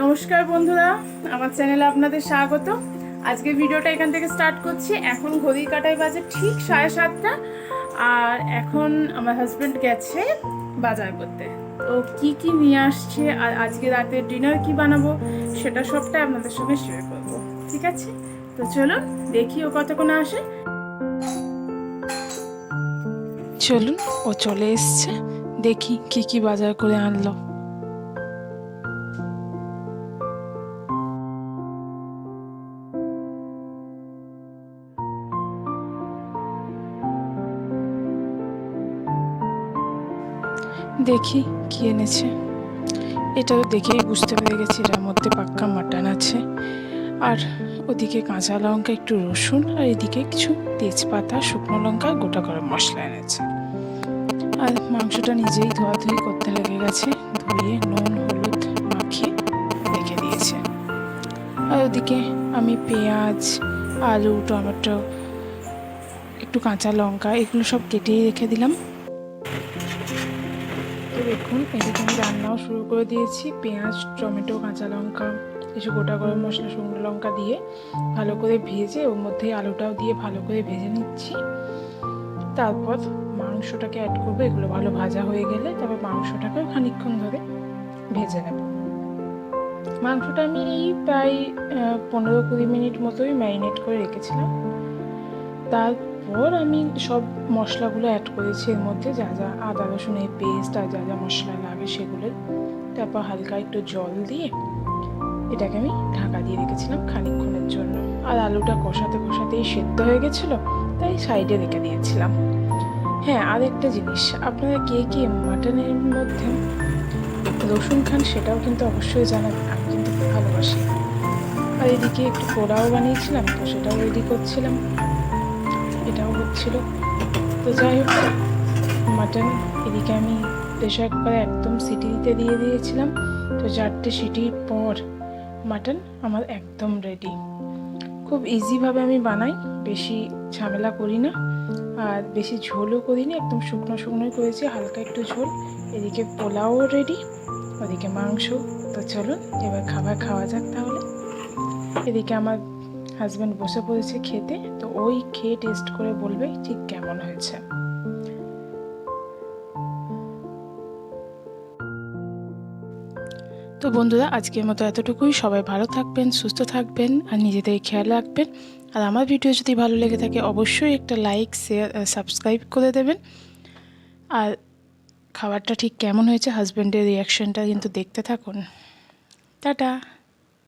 নমস্কার বন্ধুরা, আমার চ্যানেলে আপনাদের স্বাগত। আজকে ভিডিওটা এখান থেকে স্টার্ট করছি। এখন ঘড়ি কাটায় বাজে ঠিক সাড়ে সাতটা, আর এখন আমার হাজব্যান্ড গেছে বাজার করতে। তো কি কি নিয়ে আসছে, আর আজকে রাতে ডিনার কি বানাবো, সেটা সবটাই আপনাদের সঙ্গে শেয়ার করব। ঠিক আছে? তো চলুন, দেখি ও কতক্ষণে আসে। চলুন, ও চলে এসছে। দেখি কি কি বাজার করে আনলো। দেখি কি এনেছে। এটা তো দেখেই বুঝতে পেরে গেছি এটার মধ্যে পাক্কা মাটন আছে। আর ওদিকে কাঁচা লঙ্কা, একটু রসুন, আর এদিকে কিছু তেজপাতা, শুকনো লঙ্কা গোটা গরম মশলা এনেছে। আর মাংসটা নিজেই ধোয়াধুয়ি করতে লেগে গেছে, ধুয়ে নুন, হলুদ মাখিয়ে রেখে দিয়েছে। আর ওদিকে আমি পেঁয়াজ, আলু, টমেটো, একটু কাঁচা লঙ্কা, এগুলো সব কেটেই রেখে দিলাম। দেখুন এদিকে আমি রান্নাও শুরু করে দিয়েছি। পেঁয়াজ, টমেটো, কাঁচা লঙ্কা, কিছু গোটা গরম মশলা, শুকনো লঙ্কা দিয়ে ভালো করে ভেজে, ওর মধ্যে আলুটাও দিয়ে ভালো করে ভেজে নিচ্ছি। তারপর মাংসটাকে অ্যাড করব, এগুলো ভালো ভাজা হয়ে গেলে তারপর মাংসটাকেও খানিকক্ষণ ধরে ভেজে নেব। মাংসটা আমি প্রায় পনেরো কুড়ি মিনিট মতোই ম্যারিনেট করে রেখেছিলাম। তারপর আমি সব মশলাগুলো অ্যাড করেছি, এর মধ্যে যা যা আদা রসুনের পেস্ট আর যা যা মশলা লাগে সেগুলো। তারপর হালকা একটু জল দিয়ে এটাকে আমি ঢাকা দিয়ে রেখেছিলাম খানিকক্ষণের জন্য। আর আলুটা কষাতে কষাতেই সেদ্ধ হয়ে গেছিল, তাই সাইডে রেখে দিয়েছিলাম। হ্যাঁ আর একটা জিনিস, আপনারা কে কে মাটনের মধ্যে রসুন খান সেটাও কিন্তু অবশ্যই জানাবেন, আমি কিন্তু ভালোবাসি। আর এদিকে একটু পোড়াও বানিয়েছিলাম, তো সেটাও রেডি করছিলাম। এটাও হচ্ছিল। তো যাই হোক, মাটন এদিকে আমি প্রেশার কুকারে একদম সিটি দিতে দিয়ে দিয়েছিলাম। তো চারটে সিটির পর মাটন আমার একদম রেডি খুব ইজিভাবে আমি বানাই, বেশি ঝামেলা করি না। আর বেশি ঝোলও করিনি, একদম শুকনো শুকনোই করেছি, হালকা একটু ঝোল। এদিকে পোলাও রেডি ওদিকে মাংস। তো চলুন, এবার খাবার খাওয়া যাক তাহলে। এদিকে আমার হাজব্যান্ড বসে পড়েছে খেতে, তো ওই খেয়ে টেস্ট করে বলবে ঠিক কেমন হয়েছে। তো বন্ধুরা, আজকের মতো এতটুকুই। সবাই ভালো থাকবেন, সুস্থ থাকবেন আর নিজেদের খেয়াল রাখবেন। আর আমার ভিডিও যদি ভালো লেগে থাকে, অবশ্যই একটা লাইক শেয়ার সাবস্ক্রাইব করে দেবেন। আর খাবারটা ঠিক কেমন হয়েছে হাজব্যান্ডের রিয়াকশনটা কিন্তু দেখতে থাকুন। টাটা!